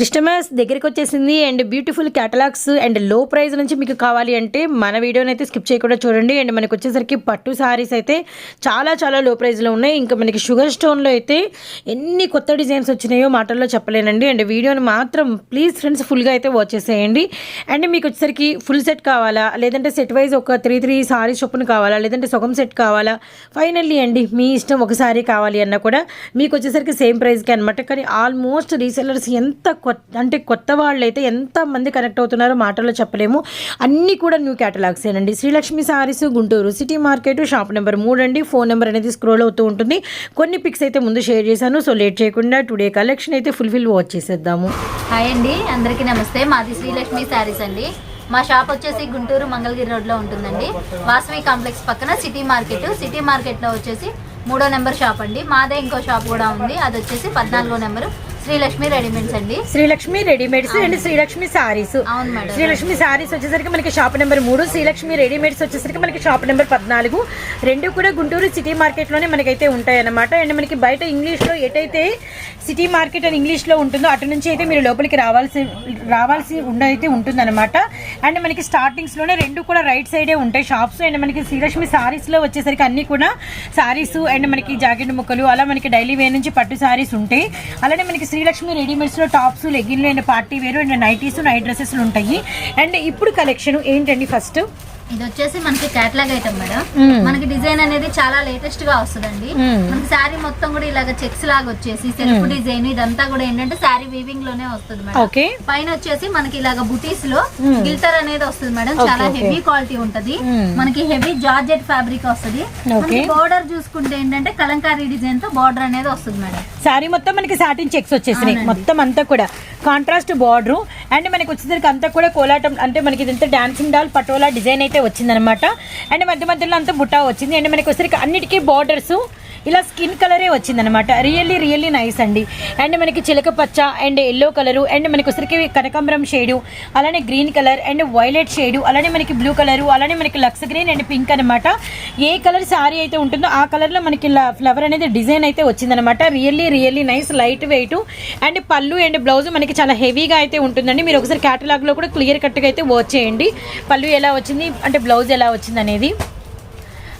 Christmas దగ్గరికి వచ్చేసింది and beautiful catalogues అండ్లో ప్రైస్ నుంచి మీకు కావాలి అంటే మన వీడియోని అయితే స్కిప్ చేయకుండా చూడండి. అండ్ మనకు వచ్చేసరికి పట్టు సారీస్ అయితే చాలా చాలా లో ప్రైస్లో ఉన్నాయి. ఇంకా మనకి షుగర్ స్టోన్లో అయితే ఎన్ని కొత్త డిజైన్స్ వచ్చినాయో మాటల్లో చెప్పలేనండి. అండ్ వీడియోని మాత్రం ప్లీజ్ ఫ్రెండ్స్ ఫుల్గా అయితే వాచ్ చేసేయండి. అండ్ మీకు వచ్చేసరికి ఫుల్ సెట్ కావాలా? లేదంటే సెట్ వైజ్ ఒక త్రీ త్రీ సారీస్ చొప్పున కావాలా? లేదంటే సగం సెట్ కావాలా? ఫైనల్లీ అండి మీ ఇష్టం ఒక సారీ కావాలి అన్నా కూడా మీకు వచ్చేసరికి సేమ్ ప్రైస్కి అనమాట కానీ ఆల్మోస్ట్ రీసెలర్స్ ఎంత కొత్త అంటే కొత్త వాళ్ళు అయితే ఎంతమంది కనెక్ట్ అవుతున్నారో మాటల్లో చెప్పలేము. అన్నీ కూడా new క్యాటలాగ్సేనండి Srilakshmi sarees Guntur city market shop number మూడు అండి. ఫోన్ నెంబర్ అనేది స్క్రోల్ అవుతూ ఉంటుంది. కొన్ని పిక్స్ అయితే ముందు షేర్ చేశాను. సో లేట్ చేయకుండా టుడే కలెక్షన్ అయితే ఫుల్ఫిల్ వాచ్ చేసేద్దాము. హాయ్ అండి. అందరికీ నమస్తే. మాది శ్రీలక్ష్మి శారీస్ అండి. మా షాప్ వచ్చేసి గుంటూరు మంగళగిరి రోడ్లో ఉంటుందండి. వాసవి కాంప్లెక్స్ పక్కన సిటీ మార్కెట్ సిటీ మార్కెట్లో వచ్చేసి మూడో నెంబర్ షాప్ అండి. మాదే ఇంకో షాప్ కూడా ఉంది. అది వచ్చేసి పద్నాలుగో నెంబరు శ్రీలక్ష్మి రెడీమేడ్స్ అండి. Srilakshmi readymades and Srilakshmi sarees Srilakshmi sarees వచ్చేసరికి మనకి షాప్ నెంబర్ మూడు శ్రీలక్ష్మి రెడీమేడ్స్ వచ్చేసరికి మనకి షాప్ నెంబర్ పద్నాలుగు. రెండు కూడా గుంటూరు సిటీ మార్కెట్లోనే మనకైతే ఉంటాయి అన్నమాట అండ్ మనకి బయట ఇంగ్లీష్లో ఎటైతే సిటీ మార్కెట్ అని ఇంగ్లీష్లో ఉంటుందో అటు నుంచి అయితే మీరు లోపలికి రావాల్సి రావాల్సి ఉండైతే ఉంటుందన్నమాట. అండ్ మనకి స్టార్టింగ్స్లోనే రెండు కూడా రైట్ సైడే ఉంటాయి షాప్స్ అండ్ మనకి శ్రీలక్ష్మి సారీస్లో వచ్చేసరికి అన్నీ కూడా సారీస్ అండ్ మనకి జాకెట్ ముక్కలు అలా మనకి డైలీ వేర్ నుంచి పట్టు సారీస్ ఉంటాయి. అలానే మనకి శ్రీలక్ష్మి రెడీమేడ్స్లో tops లెగిన్లు and party wear and nighties night dresses ఉంటాయి. అండ్ ఇప్పుడు కలెక్షన్ ఏంటండి ఫస్ట్? ఇది వచ్చేసి మనకి క్యాటలాగ్ ఐటమ్ మేడం. మనకి డిజైన్ అనేది చాలా లేటెస్ట్గా వస్తుందండి. మనకి శారీ మొత్తం కూడా ఇలాగ చెక్స్ లాగా వచ్చేసి సెల్ఫ్ డిజైన్ ఇదంతా కూడా ఏంటంటే శారీ వీవింగ్లోనే వస్తుంది మేడం పైన వచ్చేసి మనకి ఇలాగ బుటీస్లో. గిల్టర్ అనేది వస్తుంది మేడం చాలా. హెవీ క్వాలిటీ ఉంటది. మనకి హెవీ జార్జెట్ ఫ్యాబ్రిక్ వస్తుంది. బోర్డర్ చూసుకుంటే ఏంటంటే కలంకారీ డిజైన్తో బోర్డర్ అనేది వస్తుంది మేడం శారీ మొత్తం మనకి సాటిన్ చెక్స్ వచ్చేసినాయి. మొత్తం అంతా కూడా కాంట్రాస్ట్ బార్డర్ అండ్ మనకి వచ్చేసరికి అంతా కూడా కోలాటం అంటే మనకి ఇదంతా డాన్సింగ్ డాల్ పటోలా డిజైన్ అయితే వచ్చిందనమాట అండ్ మధ్య మధ్యలో అంతా బుట్టా వచ్చింది. అండ్ మనకి వచ్చేసరికి అన్నిటికీ బార్డర్స్ ఇలా స్కిన్ కలరే వచ్చిందనమాట రియల్లీ రియల్లీ నైస్ అండి. అండ్ మనకి చిలక పచ్చ అండ్ ఎల్లో కలరు అండ్ మనకి వచ్చరికి కనకాంబరం షేడు అలానే green colour and violet shade అలానే మనకి బ్లూ కలరు అలానే మనకి లక్స్ గ్రీన్ అండ్ పింక్ అనమాట ఏ కలర్ శారీ అయితే ఉంటుందో ఆ కలర్లో మనకి ఫ్లవర్ అనేది డిజైన్ అయితే వచ్చిందనమాట really really nice light weight and పళ్ళు అండ్ బ్లౌజ్ మనకి చాలా హెవీగా అయితే ఉంటుందండి. మీరు ఒకసారి క్యాటలాగ్లో కూడా క్లియర్ కట్గా అయితే వాచ్ చేయండి. పళ్ళు ఎలా వచ్చింది అంటే బ్లౌజ్ ఎలా వచ్చింది అనేది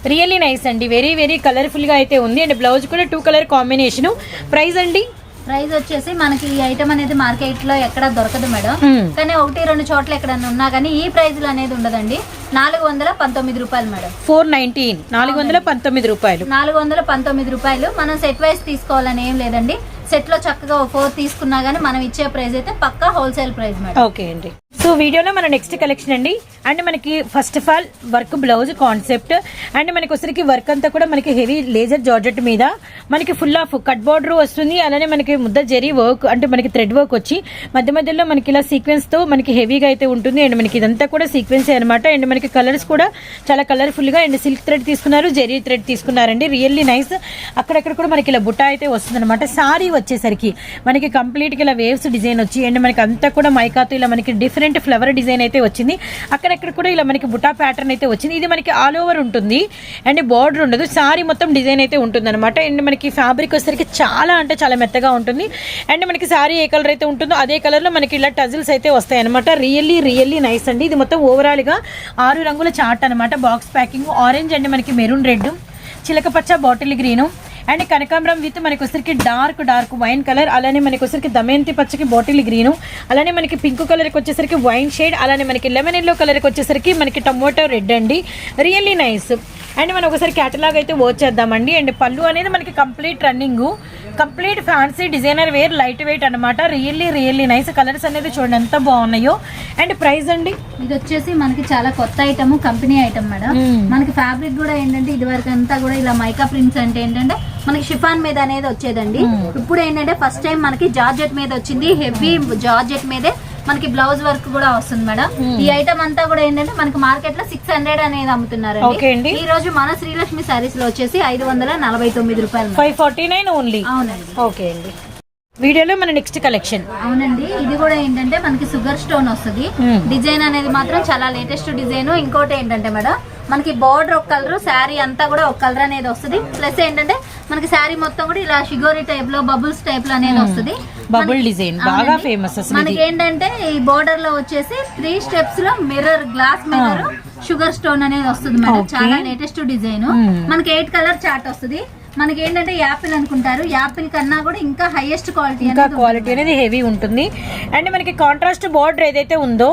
రియల్లీ నైస్ అండి. వెరీ వెరీ కలర్ఫుల్గా అయితే ఉంది. అండ్ బ్లౌజ్ కూడా టూ కలర్ కాంబినేషన్ ప్రైస్ అండి? ప్రైస్ వచ్చేసి మనకి ఈ ఐటమ్ అనేది మార్కెట్లో ఎక్కడ దొరకదు మేడం. మ్మ్. కానీ ఒకటి రెండు చోట్ల ఎక్కడన్నా ఉన్నా కానీ ఈ ప్రైస్లో అనేది ఉండదండి. నాలుగు వందల పంతొమ్మిది రూపాయలు మేడం. ఫోర్ నైన్టీన్ నాలుగు వందల పంతొమ్మిది రూపాయలు. నాలుగు వందల పంతొమ్మిది రూపాయలు. మనం సెట్ వైస్ తీసుకోవాలని ఏం లేదండి. సెట్లో చక్కగా ఫోర్ తీసుకున్నా గానీ మనం ఇచ్చే ప్రైస్ అయితే పక్కా హోల్సేల్ ప్రైస్ మేడం. ఓకే అండి. సో వీడియోలో మన నెక్స్ట్ కలెక్షన్ అండి. అండ్ మనకి first of all work blouse concept and మనకి వచ్చరికి వర్క్ అంతా కూడా మనకి హెవీ లేజర్ జార్జెట్ మీద. మనకి ఫుల్ ఆఫ్ కట్ బార్డర్ వస్తుంది. అలానే మనకి ముద్ద జరీ వర్క్ అంటే మనకి థ్రెడ్ వర్క్ వచ్చి మధ్య మధ్యలో మనకి ఇలా సీక్వెన్స్తో మనకి హెవీగా అయితే ఉంటుంది. అండ్ మనకి ఇదంతా కూడా సీక్వెన్సే అనమాట అండ్ మనకి కలర్స్ కూడా చాలా కలర్ఫుల్గా అండ్ సిల్క్ థ్రెడ్ తీసుకున్నారు జెరీ థ్రెడ్ తీసుకున్నారండి. రియల్లీ నైస్ అక్కడక్కడ కూడా మనకి ఇలా బుట్ట అయితే వస్తుంది అనమాట సారీ వచ్చేసరికి మనకి కంప్లీట్గా ఇలా వేవ్స్ డిజైన్ వచ్చి అండ్ మనకి అంతా కూడా మైకాతో ఇలా మనకి డిఫరెంట్ ఫ్లవర్ డిజైన్ అయితే వచ్చింది. అక్కడక్కడ కూడా ఇలా మనకి బుటా ప్యాటర్న్ అయితే వచ్చింది. ఇది మనకి ఆల్ ఓవర్ ఉంటుంది. అండ్ బార్డర్ ఉండదు. సారీ మొత్తం డిజైన్ అయితే ఉంటుందన్నమాట. అండ్ మనకి ఫ్యాబ్రిక్ వచ్చేసరికి చాలా అంటే చాలా మెత్తగా ఉంటుంది. అండ్ మనకి సారీ ఏ కలర్ అయితే ఉంటుందో అదే కలర్లో మనకి ఇలా టజిల్స్ అయితే వస్తాయి అనమాట రియల్లీ రియల్లీ నైస్ అండి. ఇది మొత్తం ఓవరాల్గా ఆరు రంగుల చార్ట్ అనమాట బాక్స్ ప్యాకింగ్. ఆరెంజ్ అండ్ మనకి మెరూన్ రెడ్ చిలకపచ్చ బాటిల్ గ్రీను. అండ్ కనకాంబరం విత్ మనకి వచ్చరికి డార్క్ డార్క్ వైన్ కలర్. అలానే మనకి వచ్చరికి దమయంతి పచ్చకి బాటిల్ గ్రీను. అలానే మనకి పింక్ కలర్కి వచ్చేసరికి వైన్ షేడ్. అలానే మనకి లెమన్ ఎల్లో కలర్కి వచ్చేసరికి మనకి టమోటో రెడ్ అండి. Really nice. అండ్ మనం ఒకసారి క్యాటలాగ్ అయితే వాచ్ చేద్దామండి. అండ్ పళ్ళు అనేది మనకి complete running. Complete fancy designer wear light weight అనమాట రియల్లీ రియల్లీ నైస్. కలర్స్ అనేది చూడండి ఎంత బాగున్నాయో. అండ్ ప్రైస్ అండి? ఇది వచ్చేసి మనకి చాలా కొత్త ఐటమ్ కంపెనీ ఐటమ్ మేడం. మనకి ఫ్యాబ్రిక్ కూడా ఏంటంటే ఇది వరకు అంతా కూడా ఇలా మైకా ప్రింట్స్ అంటే ఏంటంటే మనకి షిఫాన్ మీద అనేది వచ్చేదండి. ఇప్పుడు ఏంటంటే ఫస్ట్ టైం మనకి జార్జెట్ మీద వచ్చింది. హెవీ జార్జెట్ మీదే మనకి బ్లౌజ్ వర్క్ కూడా వస్తుంది మేడం. ఈ ఐటమ్ అంతా కూడా ఏంటంటే మనకి మార్కెట్లో సిక్స్ హండ్రెడ్ అనేది అమ్ముతున్నారు. ఈ రోజు మన శ్రీలక్ష్మి సారీస్లో వచ్చేసి ఐదు వందల నలభై తొమ్మిది రూపాయలు. ఫైవ్ ఫార్టీ నైన్ ఓన్లీ అవునండి. ఓకే అండి. వీడియోలో మన నెక్స్ట్ కలెక్షన్. అవునండి. ఇది కూడా ఏంటంటే మనకి షుగర్ స్టోన్ వస్తుంది. డిజైన్ అనేది మాత్రం చాలా లేటెస్ట్ డిజైన్. ఇంకోటి ఏంటంటే మేడం మనకి బార్డర్ ఒక కలర్ శారీ అంతా కూడా ఒక కలర్ అనేది వస్తుంది. ప్లస్ ఏంటంటే మనకి శారీ మొత్తం కూడా ఇలా షిగోరి టైప్లో బబుల్స్ టైప్లో అనేది వస్తుంది. బబుల్ డిజైన్ బాగా. ఫేమస్ మనకి ఏంటంటే ఈ బోర్డర్లో వచ్చేసి three స్టెప్స్లో mirror glass mirror sugar stone అనేది వస్తుంది మేడం. చాలా లేటెస్ట్ డిజైన్. Hmm. మనకి ఎయిట్ కలర్ చార్ట్ వస్తుంది. మనకి ఏంటంటే యాపిల్ అనుకుంటారు. యాపిల్ కన్నా కూడా ఇంకా హైయెస్ట్ క్వాలిటీ ఇంకా క్వాలిటీ అనేది హెవీ ఉంటుంది. అండ్ మనకి కాంట్రాస్ట్ బార్డర్ ఏదైతే ఉందో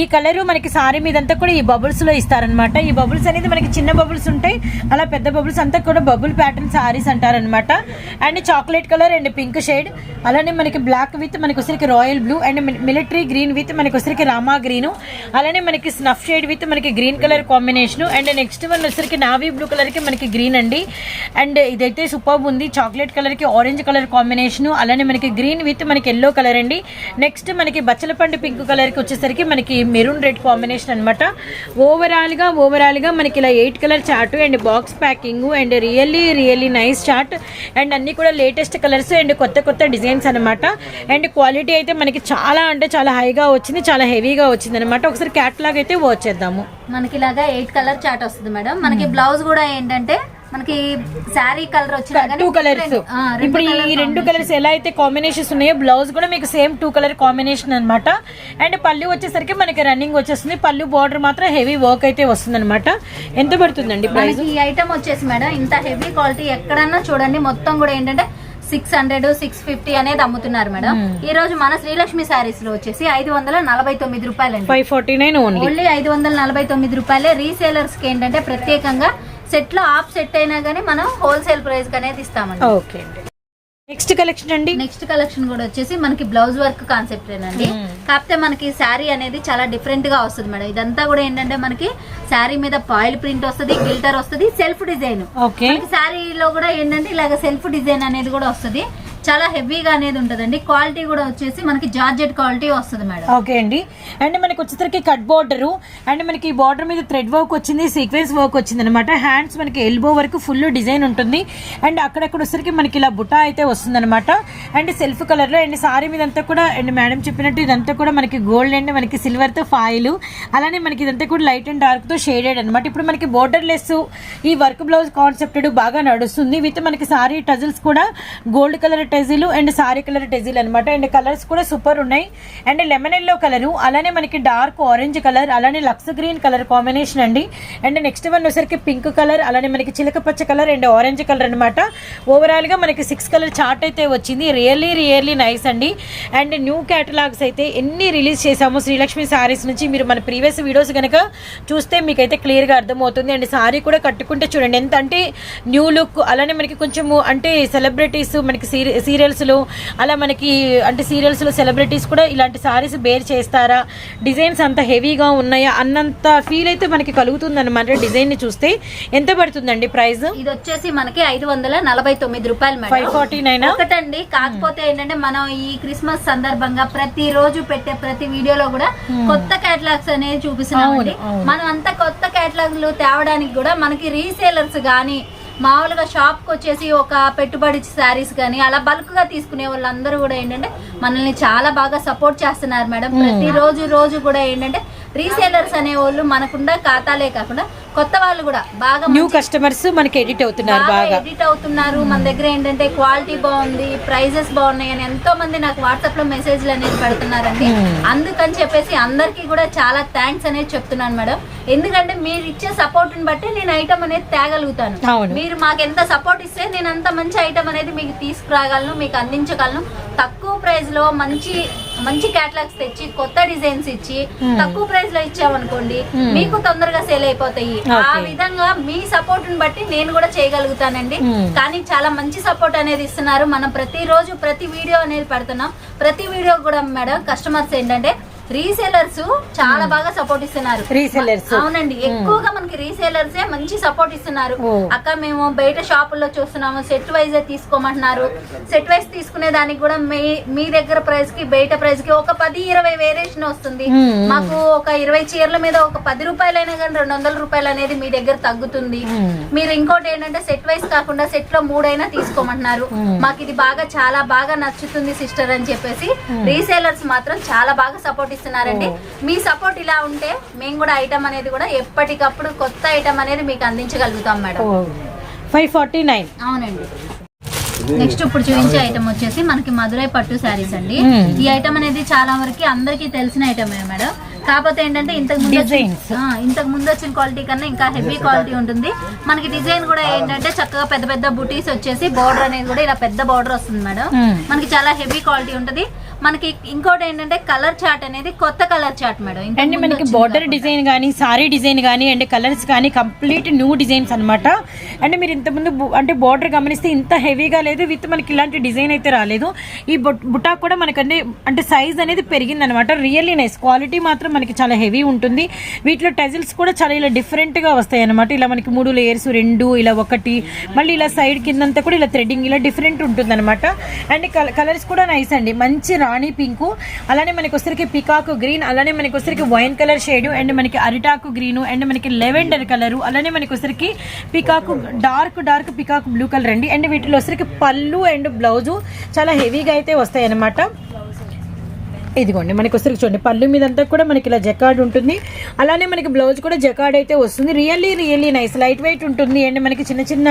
ఈ కలర్ మనకి సారీ మీదంతా కూడా ఈ బబుల్స్లో ఇస్తారనమాట ఈ బబుల్స్ అనేది మనకి చిన్న బబుల్స్ ఉంటాయి. అలా పెద్ద బబుల్స్ అంతా కూడా బబుల్ ప్యాటర్న్ సారీస్ అంటారనమాట and chocolate colour and pink shade అలానే మనకి బ్లాక్ విత్ మనకి వచ్చరికి royal blue and military green with మనకి వచ్చరికి రామా గ్రీన్ అలానే మనకి స్నఫ్ షేడ్ విత్ మనకి green colour combination and next one వచ్చరికి నావీ బ్లూ కలర్కి మనకి గ్రీన్ అండి. అండ్ ఇదైతే సూపర్ ఉంది. చాక్లెట్ కలర్కి ఆరెంజ్ కలర్ కాంబినేషన్ అలానే మనకి గ్రీన్ విత్ మనకి ఎల్లో కలర్ అండి. నెక్స్ట్ మనకి బచ్చలపండు పింక్ కలర్కి వచ్చేసరికి మనకి మెరూన్ రెడ్ కాంబినేషన్ అనమాట ఓవరాల్గా ఓవరాల్గా మనకి ఇలా eight colour chart and box packing and really really nice chart and అన్ని కూడా లేటెస్ట్ కలర్స్ అండ్ కొత్త కొత్త డిజైన్స్ అనమాట అండ్ క్వాలిటీ అయితే మనకి చాలా అంటే చాలా హైగా వచ్చింది చాలా హెవీగా వచ్చింది అనమాట ఒకసారి క్యాట్లాగ్ అయితే వచ్చేద్దాము మనకి ఇలాగా ఎయిట్ కలర్ చార్ట్ వస్తుంది మేడం. మనకి బ్లౌజ్ కూడా ఏంటంటే మనకి శారీ కలర్ వచ్చినా టూ కలర్స్ ఇప్పుడు ఈ రెండు కలర్స్ ఎలా అయితే కాంబినేషన్స్ ఉన్నాయో బ్లౌజ్ కూడా మీకు సేమ్ టూ కలర్ కాంబినేషన్ అన్నమాట. అండ్ పళ్ళు వచ్చేసరికి మనకి రన్నింగ్ వచ్చేస్తుంది. పళ్ళు బార్డర్ మాత్రం హెవీ వర్క్ అయితే వస్తుంది అనమాట ఎంత పడుతుందండి ప్రైస్ ఈ ఐటమ్ వచ్చేసి మేడం ఇంత హెవీ క్వాలిటీ ఎక్కడన్నా చూడండి మొత్తం కూడా ఏంటంటే సిక్స్ హండ్రెడ్ సిక్స్ ఫిఫ్టీ అనేది అమ్ముతున్నారు మేడం. ఈ రోజు మన శ్రీలక్ష్మి శారీస్లో వచ్చేసి ఐదు వందల నలభై తొమ్మిది రూపాయలండి. ఫైవ్ ఫార్టీ నైన్ ఓన్లీ ఐదు వందల నలభై తొమ్మిది రూపాయలే. రీసేలర్స్కి ఏంటంటే ప్రత్యేకంగా సెట్లో ఆఫ్ సెట్ అయినా గానీ మనం హోల్సేల్ ప్రైస్ అనేది ఇస్తామండి ఓకే అండి. నెక్స్ట్ కలెక్షన్ అండి? నెక్స్ట్ కలెక్షన్ కూడా వచ్చేసి మనకి బ్లౌజ్ వర్క్ కాన్సెప్ట్ ఏనండి. కాకపోతే మనకి శారీ అనేది చాలా డిఫరెంట్గా వస్తుంది మేడం. ఇదంతా కూడా ఏంటంటే మనకి శారీ మీద పాయిల్ ప్రింట్ వస్తుంది గిల్టర్ వస్తుంది సెల్ఫ్ డిజైన్ శారీలో కూడా ఏంటంటే ఇలాగ సెల్ఫ్ డిజైన్ అనేది కూడా వస్తుంది. చాలా హెవీగా అనేది ఉంటదండి. క్వాలిటీ కూడా వచ్చేసి మనకి జార్జెట్ క్వాలిటీ వస్తుంది మేడం. ఓకే అండి. అండ్ మనకి వచ్చేసరికి కట్ బార్డర్. అండ్ మనకి బార్డర్ మీద థ్రెడ్ వర్క్ వచ్చింది సీక్వెన్స్ వర్క్ వచ్చింది అనమాట హ్యాండ్స్ మనకి ఎల్బో వరకు ఫుల్ డిజైన్ ఉంటుంది. అండ్ అక్కడక్కడ వచ్చేసరికి మనకి ఇలా బుటా అయితే వస్తుంది అనమాట అండ్ సెల్ఫ్ కలర్లో అండ్ సారీ మీద అంతా కూడా అండ్ మేడం చెప్పినట్టు ఇదంతా కూడా మనకి గోల్డ్ అండ్ మనకి సిల్వర్తో ఫాయిల్. అలానే మనకి ఇదంతా కూడా లైట్ అండ్ డార్క్తో షేడెడ్ అనమాట ఇప్పుడు మనకి బోర్డర్ లెస్ ఈ వర్క్ బ్లౌజ్ కాన్సెప్టెడ్ బాగా నడుస్తుంది. విత్ మనకి సారీ టజిల్స్ కూడా gold colour tassel and sari colour tassel అనమాట అండ్ కలర్స్ కూడా సూపర్ ఉన్నాయి. అండ్ లెమన్ ఎల్లో కలరు అలానే మనకి డార్క్ ఆరెంజ్ కలర్ అలానే లక్స్ గ్రీన్ కలర్ కాంబినేషన్ అండి. అండ్ నెక్స్ట్ వన్ వచ్చేసరికి పింక్ కలర్ అలానే మనకి చిలక పచ్చ కలర్ అండ్ ఆరెంజ్ కలర్ అనమాట ఓవరాల్గా మనకి సిక్స్ కలర్ చార్ట్ అయితే వచ్చింది. రియల్లీ రియల్లీ నైస్ అండి. అండ్ న్యూ క్యాటలాగ్స్ అయితే ఎన్ని రిలీజ్ చేసాము శ్రీలక్ష్మి సారీస్ నుంచి మీరు మన ప్రీవియస్ వీడియోస్ కనుక చూస్తే మీకైతే క్లియర్గా అర్థమవుతుంది. అండ్ సారీ కూడా కట్టుకుంటే చూడండి ఎంత అంటే న్యూ లుక్ అలానే మనకి కొంచెము అంటే సెలబ్రిటీస్ మనకి సీరియల్స్లో అలా మనకి అంటే సీరియల్స్లో సెలబ్రిటీస్ కూడా ఇలాంటి సారీస్ బేర్ చేస్తారా? డిజైన్స్ అంత హెవీగా ఉన్నాయా? అన్నంత ఫీల్ అయితే మనకి కలుగుతుంది అనమాట డిజైన్ని చూస్తే. ఎంత పడుతుందండి ప్రైస్? ఇది వచ్చేసి మనకి ఐదు వందల నలభై తొమ్మిది రూపాయలు ఫైవ్ ఫార్టీ నైన్? ఒకటండి. కాకపోతే ఏంటంటే మనం ఈ క్రిస్మస్ సందర్భంగా ప్రతి రోజు పెట్టే ప్రతి వీడియోలో కూడా కొత్త కేటలాగ్స్ అనేది అవును. మనం అంత కొత్త కేటలాగ్లు తేవడానికి కూడా మనకి రీసేలర్స్ గానీ మామూలుగా షాప్కి వచ్చేసి ఒక పెట్టుబడి శారీస్ కానీ అలా బల్క్గా తీసుకునే వాళ్ళందరూ కూడా ఏంటంటే మనల్ని చాలా బాగా సపోర్ట్ చేస్తున్నారు మేడం. ప్రతి రోజు రోజు కూడా ఏంటంటే రీసేలర్స్ అనే వాళ్ళు మనకుండా ఖాతాలే కాకుండా కొత్త వాళ్ళు కూడా బాగా న్యూ కస్టమర్స్ మనకి ఎడిట్ అవుతున్నారు బాగా ఎడిట్ అవుతున్నారు. మన దగ్గర ఏంటంటే క్వాలిటీ బాగుంది ప్రైజెస్ బాగున్నాయి అని ఎంతో మంది నాకు వాట్సాప్లో మెసేజ్లు అనేది పెడుతున్నారండి. అందుకని చెప్పేసి అందరికీ కూడా చాలా థ్యాంక్స్ అనేది చెప్తున్నాను మేడం. ఎందుకంటే మీరు ఇచ్చే సపోర్ట్ని బట్టి నేను ఐటమ్ అనేది తేగలుగుతాను. మీరు మాకు ఎంత సపోర్ట్ ఇస్తే నేను అంత మంచి ఐటమ్ అనేది మీకు తీసుకురాగలను మీకు అందించగలను. తక్కువ ప్రైస్లో మంచి మంచి క్యాటలాగ్స్ తెచ్చి కొత్త డిజైన్స్ ఇచ్చి తక్కువ ప్రైస్లో ఇచ్చామనుకోండి మీకు తొందరగా సేల్ అయిపోతాయి. ఆ. విధంగా మీ సపోర్ట్ని బట్టి నేను కూడా చేయగలుగుతానండి. Hmm. కానీ చాలా మంచి సపోర్ట్ అనేది ఇస్తున్నారు. మనం ప్రతి రోజు ప్రతి వీడియో అనేది పెడుతున్నాం. ప్రతి వీడియో కూడా మేడం కస్టమర్స్ ఏంటంటే రీసేలర్స్ చాలా బాగా సపోర్ట్ ఇస్తున్నారు. రీసెల్లర్స్ అవునండి ఎక్కువగా మనకి రీసేలర్స్ మంచి సపోర్ట్ ఇస్తున్నారు. అక్క మేము బయట షాపుల్లో చూస్తున్నాము సెట్ వైజ్ తీసుకోమంటున్నారు. సెట్ వైజ్ తీసుకునే దానికి కూడా మీ దగ్గర ప్రైస్కి బయట ప్రైస్కి ఒక పది ఇరవై వేరియేషన్ వస్తుంది. మాకు ఒక ఇరవై చీరల మీద ఒక పది రూపాయలైనా కానీ రెండు వందల రూపాయలు అనేది మీ దగ్గర తగ్గుతుంది. మీరు ఇంకోటి ఏంటంటే సెట్ వైజ్ కాకుండా సెట్లో మూడైనా తీసుకోమంటున్నారు. మాకు ఇది బాగా చాలా బాగా నచ్చుతుంది సిస్టర్ అని చెప్పేసి రీసేలర్స్ మాత్రం చాలా బాగా సపోర్ట్ అందిస్తున్నారండి మీ సపోర్ట్ ఇలా ఉంటే మేము కూడా ఐటమ్ అనేది కూడా ఎప్పటికప్పుడు కొత్త ఐటమ్ అనేది మీకు అందించగలుగుతాం మేడం. ఫైవ్ ఫార్టీ నైన్ అవునండి. నెక్స్ట్ ఇప్పుడు చూపించే ఐటమ్ వచ్చేసి మనకి మధురై పట్టు శారీస్ అండి. ఈ ఐటమ్ అనేది చాలా వరకు అందరికీ తెలిసిన ఐటమే మేడం. కాకపోతే ఏంటంటే ఇంతకు ముందు ఇంతకు ముందు వచ్చిన క్వాలిటీ కన్నా ఇంకా హెవీ క్వాలిటీ ఉంటుంది. మనకి డిజైన్ కూడా ఏంటంటే చక్కగా పెద్ద పెద్ద బుటీస్ వచ్చేసి బార్డర్ అనేది కూడా ఇలా పెద్ద బార్డర్ వస్తుంది మేడం. మ్మ్. మనకి చాలా హెవీ క్వాలిటీ ఉంటుంది. మనకి ఇంకోటి ఏంటంటే కలర్ చార్ట్ అనేది కొత్త కలర్ చార్ట్ మేడం. అండ్ మనకి బార్డర్. డిజైన్ కానీ సారీ డిజైన్ కానీ అండ్ కలర్స్ కానీ కంప్లీట్ న్యూ డిజైన్స్ అన్నమాట. అంటే మీరు ఇంతకుముందు అంటే బార్డర్ గమనిస్తే ఇంత హెవీగా లేదు విత్ మనకి ఇలాంటి డిజైన్ అయితే రాలేదు. ఈ బుట్- కూడా మనకి అన్ని అంటే సైజ్ అనేది పెరిగింది అనమాట రియల్లీ నైస్ క్వాలిటీ మాత్రం మనకి చాలా హెవీ ఉంటుంది. వీటిలో టెజిల్స్ కూడా చాలా ఇలా డిఫరెంట్గా వస్తాయి అనమాట ఇలా మనకి మూడు లేయర్స్ రెండు ఇలా ఒకటి. మళ్ళీ ఇలా సైడ్ కిందంతా కూడా ఇలా థ్రెడ్డింగ్ ఇలా డిఫరెంట్ ఉంటుంది అనమాట అండ్ కలర్స్ కూడా నైస్ అండి. మంచి రాణి పింక్. అలానే మనకి వచ్చరికి పికాకు గ్రీన్. అలానే మనకి వచ్చరికి వైన్ కలర్ షేడ్. అండ్ మనకి అరిటాకు గ్రీన్. అండ్ మనకి లెవెండర్ కలర్. అలానే మనకి వచ్చరికి peacock dark dark peacock blue colour అండి. అండ్ వీటిలో వచ్చరికి పళ్ళు అండ్ బ్లౌజు చాలా హెవీగా అయితే వస్తాయి అనమాట ఇదిగోండి మనకి వచ్చరికి చూడండి. పళ్ళు మీద అంతా కూడా మనకి ఇలా జకాడ్ ఉంటుంది. అలానే మనకి బ్లౌజ్ కూడా జకాడ్ అయితే వస్తుంది. Really really nice light weight ఉంటుంది. అండ్ మనకి చిన్న చిన్న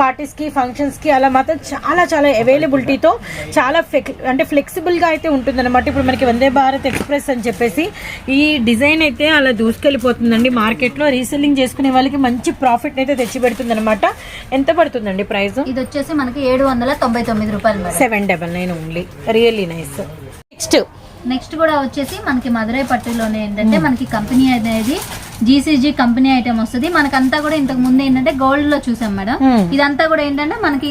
పార్టీస్కి ఫంక్షన్స్కి అలా మాత్రం చాలా చాలా అవైలబిలిటీతో చాలా ఫ్లెక్ అంటే ఫ్లెక్సిబుల్గా అయితే ఉంటుంది అనమాట ఇప్పుడు మనకి వందే భారత్ ఎక్స్ప్రెస్ అని చెప్పేసి ఈ డిజైన్ అయితే అలా దూసుకెళ్ళిపోతుందండి మార్కెట్లో. రీసెల్లింగ్ చేసుకునే వాళ్ళకి మంచి ప్రాఫిట్ అయితే తెచ్చి పెడుతుంది అనమాట ఎంత పడుతుందండి ప్రైస్? ఇది వచ్చేసి మనకి ఏడు వందల తొంభై తొమ్మిది రూపాయలు seven double nine only. Really nice next next కూడా వచ్చేసి మనకి మదురై పట్టులోనే ఏంటంటే మనకి కంపెనీ అనేది జీసీజీ కంపెనీ ఐటమ్ వస్తుంది. మనకంతా కూడా ఇంతకు ముందు ఏంటంటే గోల్డ్లో చూసాం మేడం. Hmm. ఇదంతా కూడా ఏంటంటే మనకి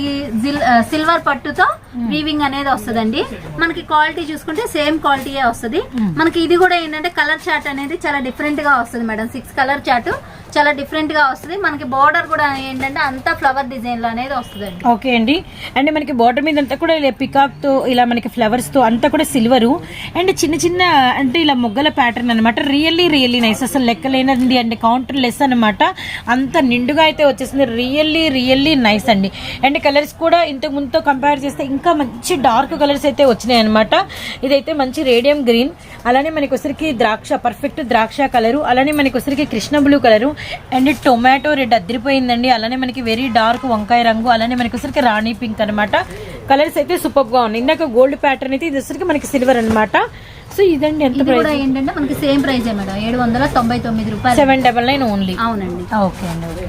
సిల్వర్ పట్టుతో వీవింగ్ అనేది వస్తుందండి. మనకి క్వాలిటీ చూసుకుంటే సేమ్ క్వాలిటీయే వస్తుంది. మనకి ఇది కూడా ఏంటంటే కలర్ చార్ట్ అనేది చాలా డిఫరెంట్గా వస్తుంది మేడం. సిక్స్ కలర్ చార్ట్ చాలా డిఫరెంట్గా వస్తుంది. మనకి బోర్డర్ కూడా ఏంటంటే అంతా ఫ్లవర్ డిజైన్లో అనేది వస్తుందండి. ఓకే అండి. అండ్ మనకి బార్డర్ మీద అంతా కూడా ఇలా పికాక్తో ఇలా మనకి ఫ్లవర్స్తో అంతా కూడా సిల్వరు అండ్ చిన్న చిన్న అంటే ఇలా మొగ్గల ప్యాటర్న్ అనమాట రియల్లీ రియల్లీ నైస్ అసలు లెక్కలేనండి అండి అండ్ కౌంటర్ లెస్ అనమాట అంత నిండుగా అయితే వచ్చేసింది. రియల్లీ రియల్లీ నైస్ అండి. అండ్ కలర్స్ కూడా ఇంతకు ముందుతో కంపేర్ చేస్తే ఇంకా మంచి డార్క్ కలర్స్ అయితే వచ్చినాయి అనమాట ఇదైతే మంచి రేడియం గ్రీన్ అలానే మనకి వచ్చరికి ద్రాక్ష పర్ఫెక్ట్ ద్రాక్ష కలరు అలానే మనకి వచ్చరికి Krishna blue colour and tomato red అద్దరిపోయిందండి. అలానే మనకి వెరీ డార్క్ వంకాయ రంగు. అలానే మనకి వచ్చరికి రాణి పింక్ అనమాట కలర్స్ అయితే సూపర్గా ఉన్నాయి. ఇందాక గోల్డ్ ప్యాటర్న్ అయితే ఇది వచ్చరికి మనకి సిల్వర్ అనమాట సో ఇదండి ఎంత ప్రైస్? ఏంటంటే మనకి సేమ్ ప్రైజే మేడం. ఏడు వందల తొంభై తొమ్మిది రూపాయలు. Seven double nine only. అవునండి. ఓకే అండి ఓకే.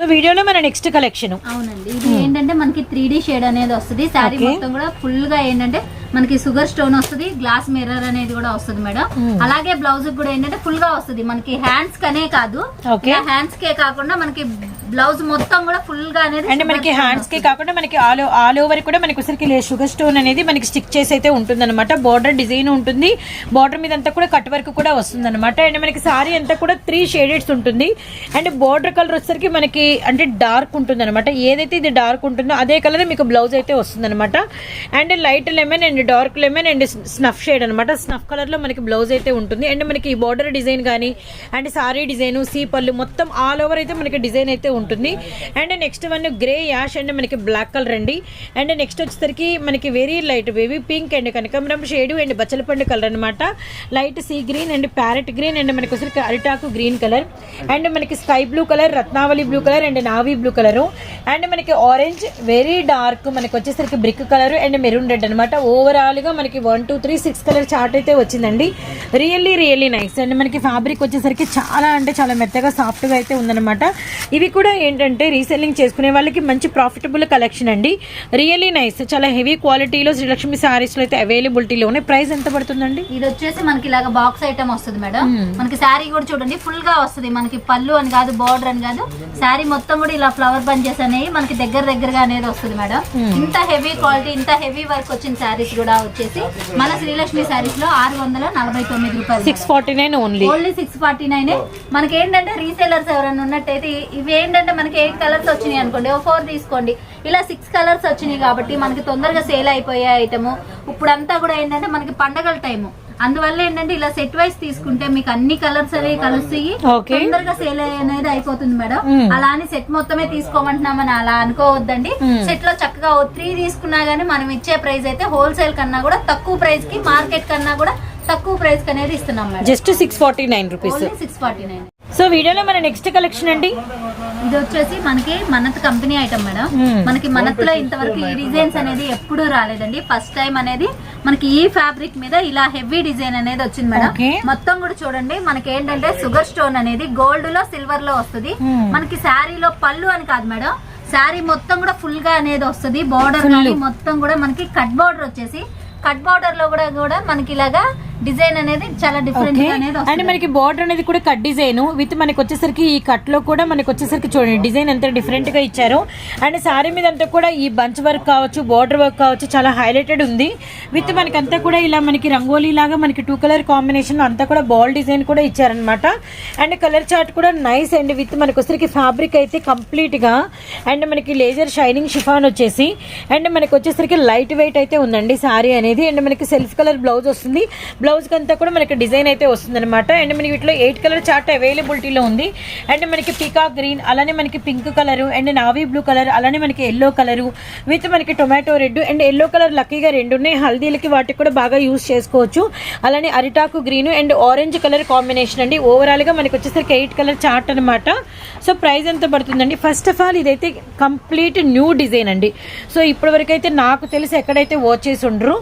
సో వీడియోలో మన నెక్స్ట్ కలెక్షన్. అవునండి. ఇది ఏంటంటే మనకి త్రీ డి షేడ్ అనేది వస్తుంది. శారీ. మొత్తం కూడా ఫుల్గా ఏంటంటే మనకి షుగర్ స్టోన్ వస్తుంది గ్లాస్ మిర్రర్ అనేది కూడా వస్తుంది మేడం. Hmm. అలాగే బ్లౌజ్ కూడా ఏంటంటే ఫుల్గా వస్తుంది. మనకి హ్యాండ్స్ కనే కాదు. హ్యాండ్స్ కే కాకుండా మనకి బ్లౌజ్ మొత్తం కూడా ఫుల్గా అనేది మనకి హ్యాండ్స్కి. కాకుండా మనకి ఆల్ ఆల్ ఓవర్ కూడా మనకి వచ్చరికి షుగర్ స్టోన్ అనేది మనకి స్టిక్ చేసి అయితే ఉంటుంది అనమాట బార్డర్ డిజైన్ ఉంటుంది. బార్డర్ మీద అంతా కూడా కట్ వర్క్ కూడా వస్తుంది అనమాట అండ్ మనకి సారీ అంతా కూడా త్రీ షేడెడ్స్ ఉంటుంది. అండ్ బార్డర్ కలర్ వచ్చేసరికి మనకి అంటే డార్క్ ఉంటుంది అనమాట ఏదైతే ఇది డార్క్ ఉంటుందో అదే కలర్ మీకు బ్లౌజ్ అయితే వస్తుంది అనమాట and light lemon and dark lemon and snuff shade అనమాట స్నఫ్ కలర్లో మనకి బ్లౌజ్ అయితే ఉంటుంది. అండ్ మనకి బార్డర్ డిజైన్ కానీ అండ్ సారీ డిజైన్ సీ పళ్ళు మొత్తం ఆల్ ఓవర్ అయితే మనకి డిజైన్ అయితే ఉంటుంది. And next one grey ash and మనకి బ్లాక్ కలర్ అండి. అండ్ నెక్స్ట్ వచ్చేసరికి మనకి very light baby pink and కనకాంబరం షేడ్ అండ్ బచ్చలపండు కలర్ అనమాట light sea green and parrot green and మనకి వచ్చరికి అరిటాకు గ్రీన్ కలర్. అండ్ మనకి sky blue colour Ratnavali blue colour and navy blue colour. And మనకి ఆరెంజ్ వెరీ డార్క్ మనకి వచ్చేసరికి brick colour and maroon red అనమాట ఓవర్ గా మనకి one two three six colour chart అయితే వచ్చిందండి. రియల్లీ రియల్లీ నైస్ అండ్ మనకి ఫ్యాబ్రిక్ వచ్చేసరికి చాలా అంటే చాలా మెత్తగా సాఫ్ట్గా అయితే ఉందన్నమాట. ఇవి కూడా ఏంటంటే రీసెల్లింగ్ చేసుకునే వాళ్ళకి మంచి ప్రాఫిటబుల్ కలెక్షన్ అండి. రియల్లీ నైస్ చాలా హెవీ క్వాలిటీలో శ్రీలక్ష్మి సారీస్లో అయితే అవైలబిలిటీలో ఉన్నాయి ప్రైస్ ఎంత పడుతుందండి? ఇది వచ్చేసి మనకి ఇలాగ బాక్స్ ఐటమ్ వస్తుంది మేడం. Hmm. మనకి శారీ కూడా చూడండి ఫుల్గా వస్తుంది. మనకి పళ్ళు అని కాదు బార్డర్ అని కాదు శారీ మొత్తం కూడా ఇలా ఫ్లవర్ బంచెస్ అనేవి మనకి దగ్గర దగ్గరగా అనేది వస్తుంది మేడం. Hmm. ఇంత హెవీ క్వాలిటీ ఇంత హెవీ వర్క్ వచ్చిన శారీస్ కూడా వచ్చేసి మన శ్రీలక్ష్మి శారీస్లో ఆరు వందల నలభై తొమ్మిది రూపాయలు. Six forty nine only only six forty nine మనకి ఏంటంటే రీసేలర్స్ ఎవరైనా ఉన్నట్టయితే ఇవి ఏంటంటే మనకి ఎయిట్ కలర్స్ వచ్చినాయి అనుకోండి. ఓ ఫోర్ తీసుకోండి. ఇలా సిక్స్ కలర్స్ వచ్చినాయి కాబట్టి మనకి తొందరగా సేల్ అయిపోయే ఐటమ్ ఇప్పుడంతా కూడా ఏంటంటే మనకి పండగల టైము అందువల్ల ఏంటంటే ఇలా సెట్ వైస్ తీసుకుంటే మీకు అన్ని కలర్స్ అనేవి కలుస్తాయి. Okay. తొందరగా సేల్ అనేది అయిపోతుంది మేడం. Hmm. అలా అని సెట్ మొత్తమే తీసుకోమంటున్నామని అలా అనుకోవద్దండి. Hmm. సెట్లో చక్కగా త్రీ తీసుకున్నా గానీ మనం ఇచ్చే ప్రైస్ అయితే హోల్సేల్ కన్నా కూడా తక్కువ ప్రైస్కి మార్కెట్ కన్నా కూడా తక్కువ ప్రైస్కి అనేది ఇస్తున్నాం madam. Just six forty nine rupees six forty nine so వీడియోలో మన నెక్స్ట్ కలెక్షన్ అండి? ఇది వచ్చేసి మనకి మనత్ కంపెనీ ఐటమ్ మేడం. Hmm. మనకి మనత్లో ఇంతవరకు ఈ డిజైన్స్ అనేది ఎప్పుడూ రాలేదండి. ఫస్ట్ టైం అనేది మనకి ఈ ఫ్యాబ్రిక్ మీద ఇలా హెవీ డిజైన్ అనేది వచ్చింది మేడం. మొత్తం కూడా చూడండి. మనకి ఏంటంటే షుగర్ స్టోన్ అనేది గోల్డ్లో సిల్వర్లో వస్తుంది. Hmm. మనకి శారీలో పళ్ళు అని కాదు మేడం. శారీ మొత్తం కూడా ఫుల్గా అనేది వస్తుంది. బార్డర్ మొత్తం కూడా మనకి కట్ బార్డర్ వచ్చేసి కట్ బార్డర్లో కూడా కూడా మనకి ఇలాగా డిజైన్ అనేది చాలా డిఫరెంట్ అనేది అండ్ మనకి బార్డర్ అనేది కూడా కట్ డిజైన్ విత్ మనకి వచ్చేసరికి ఈ కట్లో కూడా మనకి వచ్చేసరికి చూడండి డిజైన్ ఎంత డిఫరెంట్గా ఇచ్చారు. అండ్ సారీ మీద అంతా కూడా ఈ బంచ్ వర్క్ కావచ్చు బార్డర్ వర్క్ కావచ్చు చాలా హైలైటెడ్ ఉంది. విత్ మనకి అంతా కూడా ఇలా మనకి రంగోలీ లాగా మనకి టూ కలర్ కాంబినేషన్ అంతా కూడా బాల్ డిజైన్ కూడా ఇచ్చారనమాట అండ్ కలర్ చార్ట్ కూడా నైస్ అండ్. విత్ మనకి వచ్చేసరికి ఫ్యాబ్రిక్ అయితే కంప్లీట్గా అండ్ మనకి లేజర్ షైనింగ్ షిఫాన్ వచ్చేసి అండ్ మనకి వచ్చేసరికి లైట్ వెయిట్ అయితే ఉందండి సారీ అనేది. అండ్ మనకి సెల్ఫ్ కలర్ బ్లౌజ్ వస్తుంది. బ్లౌజ్కి అంతా కూడా మనకి డిజైన్ అయితే వస్తుందన్నమాట. అండ్ మనకి వీటిలో ఎయిట్ కలర్ చార్ట్ అవైలబిలిటీలో ఉంది. అండ్ మనకి పీకాక్ గ్రీన్ అలానే మనకి pink colour and navy blue colour అలానే మనకి ఎల్లో కలరు విత్ మనకి tomato red and yellow colour లక్కీగా రెండు ఉన్నాయి. హల్దీలకి వాటికి కూడా బాగా యూస్ చేసుకోవచ్చు. అలానే అరిటాకు green and orange colour combination అండి. ఓవరాల్గా మనకి వచ్చేసరికి ఎయిట్ కలర్ చార్ట్ అనమాట సో ప్రైస్ ఎంత పడుతుందండి? ఫస్ట్ ఆఫ్ ఆల్ ఇదైతే కంప్లీట్ న్యూ డిజైన్ అండి. సో ఇప్పటి వరకు అయితే నాకు తెలిసి ఎక్కడైతే వాచ్ చేసి ఉండరు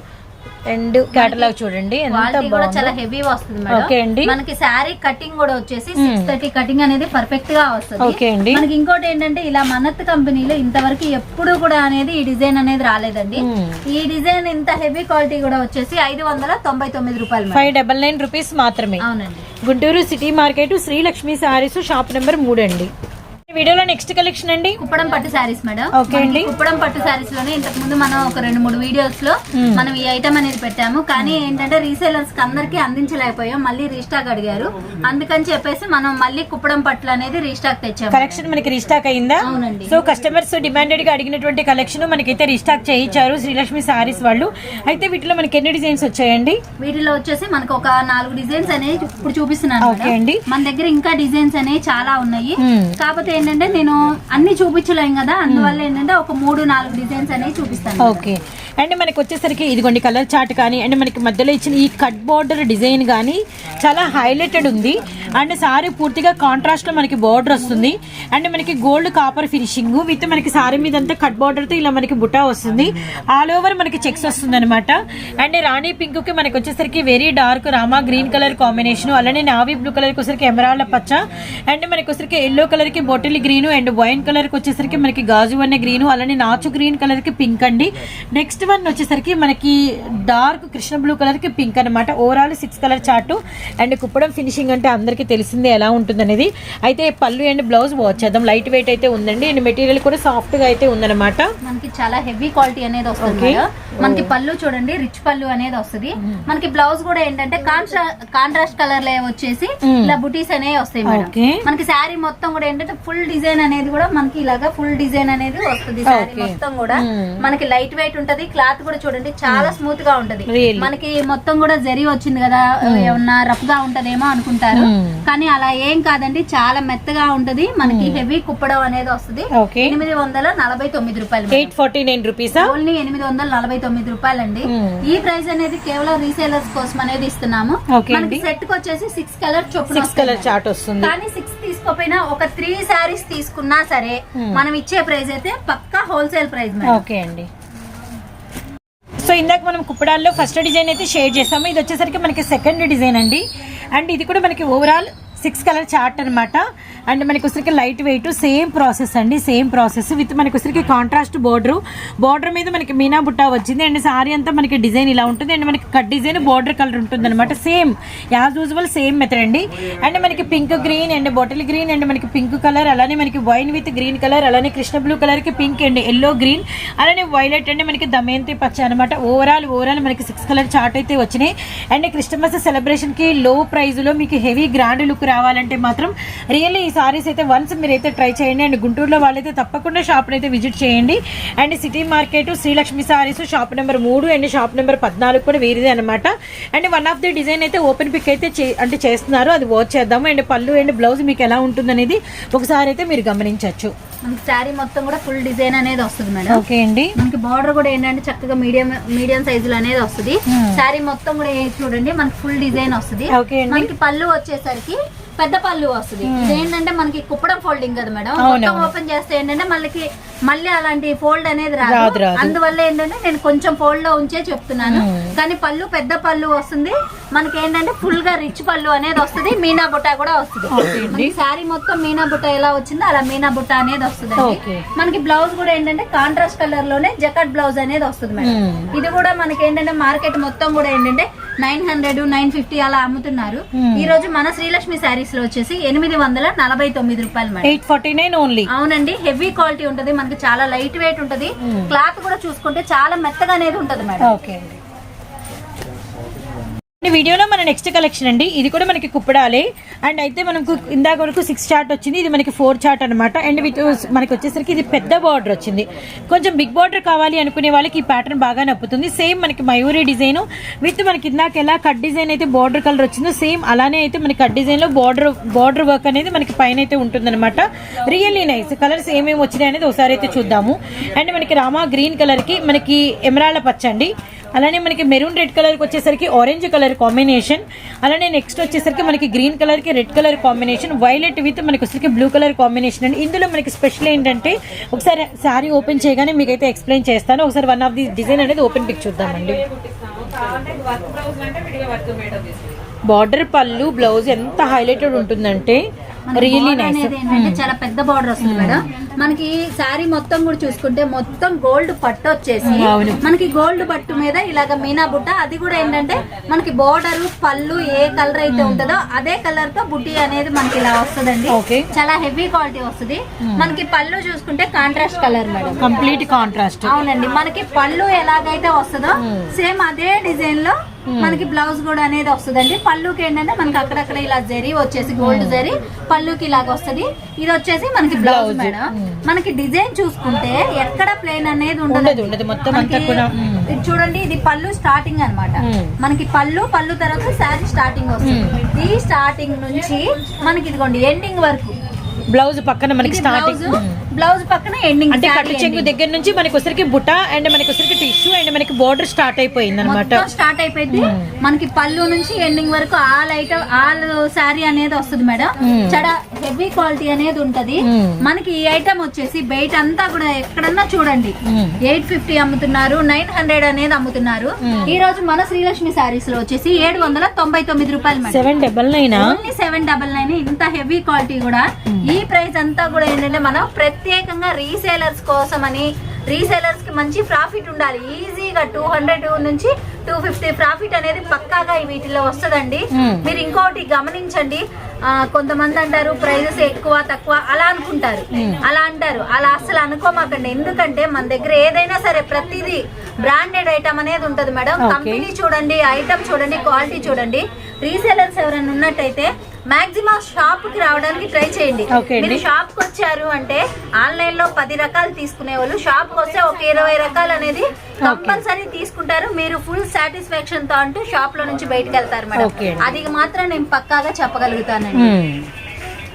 అండ్ కేటలాగ్ చూడండి ఎంత కూడా చాలా హెవీ వస్తుంది ఓకే అండి. మనకి శారీ కటింగ్ కూడా వచ్చేసి సిక్స్ థర్టీ కటింగ్ అనేది పర్ఫెక్ట్గా వస్తుంది ఓకే అండి. మనకి ఇంకోటి ఏంటంటే ఇలా మనత్ కంపెనీలో ఇంతవరకు ఎప్పుడు కూడా అనేది ఈ డిజైన్ అనేది రాలేదండి మ్మ్. ఈ డిజైన్ ఇంత హెవీ క్వాలిటీ కూడా వచ్చేసి ఐదు వందల తొంభై తొమ్మిది రూపాయలు. ఫైవ్ డబల్ నైన్ రూపీస్ మాత్రమే అవునండి Guntur city market Srilakshmi saris shop number మూడు అండి వీడియోలో నెక్స్ట్ కలెక్షన్ అండి? కుప్పడం పట్టు శారీస్ మేడం. ఓకే అండి. కుప్పడం పట్టు శారీస్లోనే ఇంతకు ముందు మనం ఒక రెండు మూడు వీడియోస్లో మ్మ్. మనం ఈ ఐటమ్ అనేది పెట్టాము. కానీ ఏంటంటే రీసేలర్స్కి అందరికి అందించలేకపోయాం. మళ్ళీ రీస్టాక్ అడిగారు. అందుకని చెప్పేసి మనం మళ్ళీ కుప్పడం పట్లు అనేది రీస్టాక్ తెచ్చాము. కలెక్షన్ మనకి రీస్టాక్ అయిందా? అవునండి. సో కస్టమర్స్ డిమాండెడ్గా అడిగినటువంటి కలెక్షన్ మనకైతే రీస్టాక్ చేయించారు శ్రీలక్ష్మి సారీస్ వాళ్ళు. అయితే వీటిలో మనకి ఎన్ని డిజైన్స్ వచ్చాయండి? వీటిలో వచ్చేసి మనకు ఒక నాలుగు డిజైన్స్ అనేవి ఇప్పుడు చూపిస్తున్నాను. మన దగ్గర ఇంకా డిజైన్స్ అనేవి చాలా ఉన్నాయి. మ్మ్. కాకపోతే ఏంటంటే నేను అన్ని చూపించలేం కదా అందువల్ల ఏంటంటే ఒక మూడు నాలుగు డిజైన్స్ అనేవి చూపిస్తాను. ఓకే అండ్ మనకి వచ్చేసరికి ఇదిగోండి కలర్ చాట్ కానీ అండ్ మనకి మధ్యలో ఇచ్చిన ఈ కట్ బార్డర్ డిజైన్ కానీ చాలా హైలైటెడ్ ఉంది. అండ్ సారీ పూర్తిగా కాంట్రాస్ట్లో మనకి బార్డర్ వస్తుంది. అండ్ మనకి గోల్డ్ కాపర్ ఫినిషింగ్ విత్ మనకి సారీ మీద అంతా కట్ బార్డర్తో ఇలా మనకి బుటా వస్తుంది. ఆల్ ఓవర్ మనకి చెక్స్ వస్తుంది అనమాట అండ్ రాణి పింక్కి మనకి వచ్చేసరికి very dark Rama green colour combination అలానే నావీ బ్లూ కలర్కి వచ్చేసరికి ఎమరాల్డ్ పచ్చ అండ్ మనకి వచ్చేసరికి ఎల్లో కలర్కి బొటిల్ గ్రీన్ అండ్ వైన్ కలర్కి వచ్చేసరికి మనకి గాజు అనే గ్రీన్ అలానే నాచు గ్రీన్ కలర్కి పింక్ అండి. నెక్స్ట్ వన్ వచ్చేసరికి మనకి డార్క్ కృష్ణ బ్లూ కలర్కి పింక్ అనమాట overall six colour chart and Kuppadam finishing అంటే అందరికీ తెలిసిందే ఎలా ఉంటుంది అనేది అయితే పళ్ళు అండ్ బ్లౌజ్ వాచ్ చేద్దాం లైట్ వెయిట్ అయితే ఉందండి అండ్ మెటీరియల్ కూడా సాఫ్ట్గా అయితే ఉందన్నమాట మనకి చాలా హెవీ క్వాలిటీ అనేది వస్తుంది. మేడం. మనకి పళ్ళు చూడండి రిచ్ పళ్ళు అనేది వస్తుంది మనకి బ్లౌజ్ కూడా ఏంటంటే కాంట్రాస్ట్ కలర్ లే వచ్చేసి Mm. ఇలా బుటీస్ అనేవి వస్తాయి. మనకి శారీ మొత్తం కూడా ఏంటంటే ఫుల్ డిజైన్ అనేది కూడా మనకి ఇలాగా ఫుల్ డిజైన్ అనేది వస్తుంది శారీ. మొత్తం కూడా Mm. మనకి లైట్ వెయిట్ ఉంటది క్లాత్ కూడా చూడండి చాలా స్మూత్గా ఉంటది? మనకి మొత్తం కూడా జరి వచ్చింది కదా ఏమన్నా రఫ్గా ఉంటదేమో అనుకుంటారు Mm. కానీ అలా ఏం కాదండి చాలా మెత్తగా ఉంటది మనకి హెవీ కుప్పడం అనేది వస్తుంది ఎనిమిది వందల నలభై తొమ్మిది రూపాయలు. ఎయిట్ ఫార్టీ నైన్ రూపీసా ఓన్లీ ఎనిమిది వందల నలభై తొమ్మిది రూపాయలండి మ్మ్. ఈ ప్రైస్ అనేది కేవలం రీసేలర్స్ కోసం అనేది ఇస్తున్నాము మనకి అండి. సెట్కి వచ్చేసి సిక్స్ కలర్ చొప్పున సిక్స్ కలర్. చార్ట్ వస్తుంది కానీ సిక్స్ తీసుకోపోయినా ఒక త్రీ శారీస్ తీసుకున్నా సరే. మనం ఇచ్చే ప్రైస్ అయితే పక్కా హోల్సేల్ ప్రైస్ ఓకే అండి సో ఇందాక మనం కుప్పడాల్లో ఫస్ట్ డిజైన్ అయితే షేర్ చేసాము ఇది వచ్చేసరికి మనకి సెకండ్ డిజైన్ అండి. అండ్ ఇది కూడా మనకి ఓవరాల్ సిక్స్ కలర్ చార్ట్ అనమాట అండ్ మనకి వచ్చరికి లైట్ వెయిట్ సేమ్ ప్రాసెస్ అండి సేమ్ ప్రాసెస్. విత్ మనకి వచ్చరికి కాంట్రాస్ట్ బోర్డర్ బోర్డర్ మీద మనకి మీనా బుట్టా వచ్చింది. అండ్ సారీ అంతా మనకి డిజైన్ ఇలా ఉంటుంది. అండ్ మనకి కట్ డిజైన్ బోర్డర్ కలర్ ఉంటుంది అనమాట same as usual same method అండి. అండ్ మనకి pink green and bottle green and మనకి పింక్ కలర్ అలానే మనకి వైన్ విత్ గ్రీన్ కలర్ అలానే కృష్ణ బ్లూ కలర్కి పింక్ అండ్ ఎల్లో గ్రీన్ అలానే వైలెట్ అండి మనకి దమయంతి పచ్చ అనమాట ఓవరాల్ ఓవరాల్ మనకి సిక్స్ కలర్ చార్ట్ అయితే వచ్చినాయి. అండ్ క్రిస్టమస్ సెలబ్రేషన్కి లో ప్రైజ్లో మీకు హెవీ గ్రాండ్ లుక్ రావాలంటే మాత్రం రియల్లీ ఈ సారీస్ అయితే వన్స్ మీరైతే ట్రై చేయండి అండ్ గుంటూరులో వాళ్ళైతే తప్పకుండా షాప్ అయితే విజిట్ చేయండి. And city market Srilakshmi saris shop number మూడు అండ్ షాప్ నెంబర్ పద్నాలుగు కూడా వేరేదే అనమాట and one of the design అయితే ఓపెన్ పిక్ అయితే అంటే చేస్తున్నారు. అది వాచ్ చేద్దాము. అండ్ పళ్ళు అండ్ బ్లౌజ్ మీకు ఎలా ఉంటుందనేది ఒకసారి అయితే మీరు గమనించవచ్చు మనకి శారీ మొత్తం కూడా ఫుల్ డిజైన్ అనేది వస్తుంది మేడం. ఓకే అండి. మనకి బార్డర్ కూడా ఏంటంటే చక్కగా మీడియం మీడియం సైజులో అనేది వస్తుంది. Hmm. శారీ మొత్తం కూడా ఏ- చూడండి మనకి ఫుల్ డిజైన్ వస్తుంది. ఓకే అండి. మనకి పళ్ళు వచ్చేసరికి పెద్ద పళ్ళు వస్తుంది. ఇదేంటంటే మనకి కుప్పడం ఫోల్డింగ్ కదా మేడం? మొత్తం. ఓపెన్ చేస్తే ఏంటంటే మళ్ళీ మళ్ళీ అలాంటి ఫోల్డ్ అనేది రాదు. అందువల్ల ఏంటంటే నేను కొంచెం ఫోల్డ్లో ఉంచే చెప్తున్నాను. కానీ పళ్ళు పెద్ద పళ్ళు వస్తుంది. మనకి ఏంటంటే ఫుల్గా రిచ్ పళ్ళు అనేది వస్తుంది. మీనా బుట్ట కూడా వస్తుంది. శారీ మొత్తం మీనా బుట్ట ఎలా వచ్చిందో అలా మీనా బుట్ట అనేది వస్తుంది. మనకి బ్లౌజ్ కూడా ఏంటంటే కాంట్రాస్ట్ కలర్లోనే జకట్ బ్లౌజ్ అనేది వస్తుంది మేడం. ఇది కూడా మనకి ఏంటంటే మార్కెట్ మొత్తం కూడా ఏంటంటే నైన్ హండ్రెడ్ నైన్ ఫిఫ్టీ అలా అమ్ముతున్నారు. మ్మ్. ఈ రోజు మన శ్రీలక్ష్మి శారీస్లో వచ్చేసి ఎనిమిది వందల నలభై తొమ్మిది రూపాయలు madam. Eight forty nine only. అవునండి. హెవీ క్వాలిటీ ఉంటది. మనకి చాలా లైట్ వెయిట్ ఉంటది. క్లాత్ కూడా చూసుకుంటే చాలా మెత్తగా అనేది ఉంటది మేడం ఓకే అండి వీడియోలో మన నెక్స్ట్ కలెక్షన్ అండి. ఇది కూడా మనకి కుప్పడాలే. అండ్ అయితే మనకు ఇందాక వరకు సిక్స్ చార్ట్ వచ్చింది. ఇది మనకి ఫోర్ చార్ట్ అనమాట అండ్ విత్ మనకి వచ్చేసరికి ఇది పెద్ద బార్డర్ వచ్చింది. కొంచెం బిగ్ బార్డర్ కావాలి అనుకునే వాళ్ళకి ఈ ప్యాటర్న్ బాగా నప్పుతుంది. సేమ్ మనకి మయూరి డిజైన్ విత్ మనకి ఇందాక ఎలా కట్ డిజైన్ అయితే బార్డర్ కలర్ వచ్చిందో సేమ్ అలానే అయితే మనకి కట్ డిజైన్లో బార్డర్ బార్డర్ వర్క్ అనేది మనకి పైన అయితే ఉంటుందన్నమాట. రియల్లీ నైస్ కలర్స్ ఏమేమి వచ్చినాయి అనేది ఒకసారి అయితే చూద్దాము. అండ్ మనకి రామా గ్రీన్ కలర్కి మనకి ఎమరాళ్ళ పచ్చ అండి. అలానే మనకి మెరూన్ రెడ్ కలర్కి వచ్చేసరికి ఆరెంజ్ కలర్ కాంబినేషన్. అలానే నెక్స్ట్ వచ్చేసరికి మనకి గ్రీన్ కలర్కి red colour combination. Violet with మనకి వచ్చేసరికి బ్లూ కలర్ కాంబినేషన్ అండి. ఇందులో మనకి స్పెషల్ ఏంటంటే ఒకసారి శారీ ఓపెన్ చేయగానే మీకైతే ఎక్స్ప్లెయిన్ చేస్తాను. ఒకసారి వన్ ఆఫ్ ది డిజైన్ అనేది ఓపెన్ పిక్ చూద్దామండి. బార్డర్ పళ్ళు బ్లౌజ్ ఎంత హైలైటెడ్ ఉంటుందంటే నైస్ ఏంటంటే చాలా పెద్ద బార్డర్ వస్తుంది మేడం. మనకి శారీ మొత్తం కూడా చూసుకుంటే మొత్తం గోల్డ్ పట్టు వచ్చేసి. మనకి గోల్డ్ పట్టు మీద ఇలాగ మీనా బుట్ట అది కూడా ఏంటంటే మనకి బోర్డర్ పళ్ళు ఏ కలర్ అయితే ఉంటుందో అదే కలర్తో బుట్టి అనేది మనకి ఇలా వస్తుందండి. చాలా హెవీ క్వాలిటీ వస్తుంది. మనకి పళ్ళు చూసుకుంటే contrast colour madam. Complete contrast అవునండి. మనకి పళ్ళు ఎలాగైతే వస్తుందో సేమ్ అదే డిజైన్లో మనకి బ్లౌజ్ కూడా అనేది వస్తుందండి. పళ్ళుకి ఏంటంటే మనకి అక్కడక్కడ ఇలా జరీ వచ్చేసి గోల్డ్ జరీ పళ్ళుకి ఇలాగ వస్తది. ఇది వచ్చేసి మనకి బ్లౌజ్. మేడం. మనకి డిజైన్ చూసుకుంటే ఎక్కడ ప్లేన్ అనేది ఉండదు. ఇది చూడండి ఇది పళ్ళు స్టార్టింగ్ అన్నమాట. మ్మ్. మనకి పళ్ళు పళ్ళు తర్వాత శారీ స్టార్టింగ్ వస్తుంది. ఈ స్టార్టింగ్ నుంచి మనకి ఇదిగోండి ఎండింగ్ వరకు. బ్లౌజ్ పక్కన మనకి స్టార్టింగ్ బ్లౌజ్ పక్కన ఎండింగ్ అంటే కట్టు చెంగు దగ్గర నుంచి మనకి వచ్చరికి బుట్ట అండ్ మనకి వచ్చరికి టిష్యూ అండ్ మనకి బోర్డర్ స్టార్ట్ అయిపోయింది అనమాట స్టార్ట్ అయిపోయింది. మనకి పళ్ళు నుంచి ఎండింగ్ వరకు ఆల్ ఐటమ్ ఆల్ శారీ అనేది వస్తుంది మేడం. మ్మ్. చాలా హెవీ క్వాలిటీ అనేది ఉంటది. మ్మ్. మనకి ఈ ఐటమ్ వచ్చేసి బయట అంతా కూడా ఎక్కడన్నా చూడండి. ఎయిట్ ఫిఫ్టీ అమ్ముతున్నారు నైన్ హండ్రెడ్ అనేది అమ్ముతున్నారు. మ్మ్. ఈ రోజు మన శ్రీలక్ష్మి శారీస్లో వచ్చేసి ఏడు వందల తొంభై తొమ్మిది రూపాయలు seven double nine? Only seven double nine ఇంత హెవీ క్వాలిటీ కూడా. ఈ ప్రైస్ అంతా కూడా ఏంటంటే మనం ప్రత్యేకంగా రీసేలర్స్ కోసం అని రీసేలర్స్కి మంచి ప్రాఫిట్ ఉండాలి. ఈజీగా టూ హండ్రెడ్ నుంచి టూ ఫిఫ్టీ ప్రాఫిట్ అనేది పక్కాగా వీటిలో వస్తుందండి. మీరు ఇంకోటి గమనించండి. కొంతమంది అంటారు ప్రైజెస్ ఎక్కువ తక్కువ అలా అనుకుంటారు. అలా అంటారు. అలా అసలు అనుకోమాకండి. ఎందుకంటే మన దగ్గర ఏదైనా సరే ప్రతిదీ బ్రాండెడ్ ఐటమ్ అనేది ఉంటది మేడం. కంపెనీ చూడండి ఐటమ్ చూడండి క్వాలిటీ చూడండి. రీసేలర్స్ ఎవరైనా ఉన్నట్టయితే మాక్సిమం షాప్కి రావడానికి ట్రై చేయండి. మీరు షాప్కి వచ్చారు అంటే ఆన్లైన్లో పది రకాలు తీసుకునే వాళ్ళు షాప్కి వస్తే ఒక ఇరవై రకాలు అనేది కంపల్సరీ తీసుకుంటారు మీరు ఫుల్ సాటిస్ఫాక్షన్తో అంటూ షాప్లో నుంచి బయటకు వెళ్తారు మేడం. అది మాత్రం నేను పక్కాగా చెప్పగలుగుతానండి.